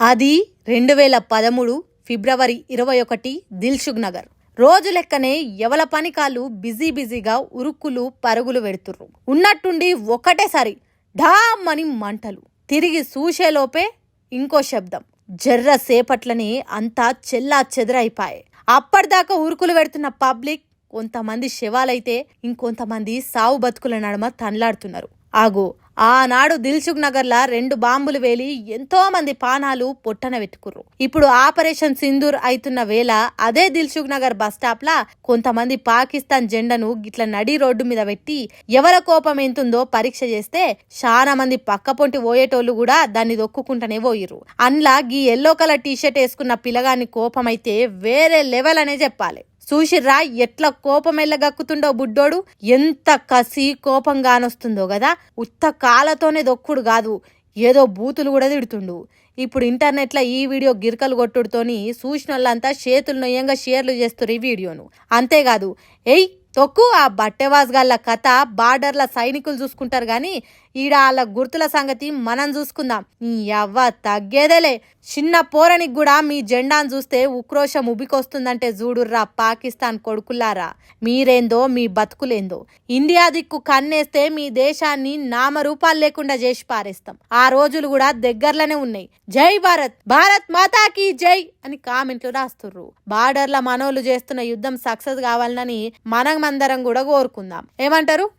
అది రెండు వేల పదమూడు ఫిబ్రవరి ఇరవై ఒకటి దిల్సుఖ్ నగర్ రోజు లెక్కనే ఎవల పనికాలు బిజీ బిజీగా ఉరుక్కులు పరుగులు పెడుతుర్రు. ఉన్నట్టుండి ఒకటేసారి ఢామ్ అని మంటలు. తిరిగి చూసేలోపే ఇంకో శబ్దం. జర్ర సేపట్లనే అంతా చెల్లా చెదరైపాయే. అప్పటిదాకా ఉరుకులు పెడుతున్న పబ్లిక్ కొంతమంది శవాలైతే ఇంకొంతమంది సావు బతుకుల నడమ తన్లాడుతున్నారు. ఆగో ఆనాడు దిల్సుఖ్ నగర్లా రెండు బాంబులు వేలి ఎంతో మంది పానాలు పొట్టన పెట్టుకుర్రు ఇప్పుడు ఆపరేషన్ సింధూర్ అయితున్న వేళ అదే దిల్సుఖ్ నగర్ బస్ లా కొంతమంది పాకిస్తాన్ జెండాను గిట్ల నడి రోడ్డు మీద పెట్టి ఎవర కోపం ఎంతుందో పరీక్ష చేస్తే చాలా మంది పక్కపొంటి పోయేటోళ్ళు కూడా దాన్ని దొక్కుకుంటూనే పోయిర్రు. అన్లా గీ ఎల్లో కలర్ టీషర్ట్ వేసుకున్న పిల్లగాని కోపమైతే వేరే లెవెల్ అనే చెప్పాలి. చూసిర్రా ఎట్లా కోపం ఎల్లగక్కుతుండో బుడ్డోడు ఎంత కసి కోపంగానొస్తుందో కదా ఉత్త కాళ్ళతోనే దొక్కుడు కాదు. ఏదో బూతులు కూడా తిడుతుండు. ఇప్పుడు ఇంటర్నెట్లో ఈ వీడియో గిరకలు కొట్టుడుతోని చూసిన వాళ్ళంతా చేతులు నొయ్యంగా షేర్లు చేస్తారు ఈ వీడియోను. అంతేకాదు ఎయ్ తొక్కు ఆ బట్టెవాజ్ గల్ల కథ బార్డర్ల సైనికులు చూసుకుంటారు కానీ ఈడ వాళ్ళ గుర్తుల సంగతి మనం చూసుకుందాం. ఎవ్వ అవ్వ తగ్గేదేలే. చిన్న పోరనికి కూడా మీ జెండాను చూస్తే ఉక్రోషం ఉబికొస్తుందంటే చూడుర్రా పాకిస్తాన్ కొడుకులారా మీరేందో మీ బతుకులేందో. ఇండియా దిక్కు కన్నేస్తే మీ దేశాన్ని నామరూపాలు లేకుండా చేసి పారేస్తాం. ఆ రోజులు కూడా దగ్గరలోనే ఉన్నాయి. జై భారత్ భారత్ మాతాకి జై అని కామెంట్లు రాస్తుర్రు. బార్డర్ల మనోళ్ళు చేస్తున్న యుద్ధం సక్సెస్ కావాలని మనమందరం కూడా కోరుకుందాం. ఏమంటారు?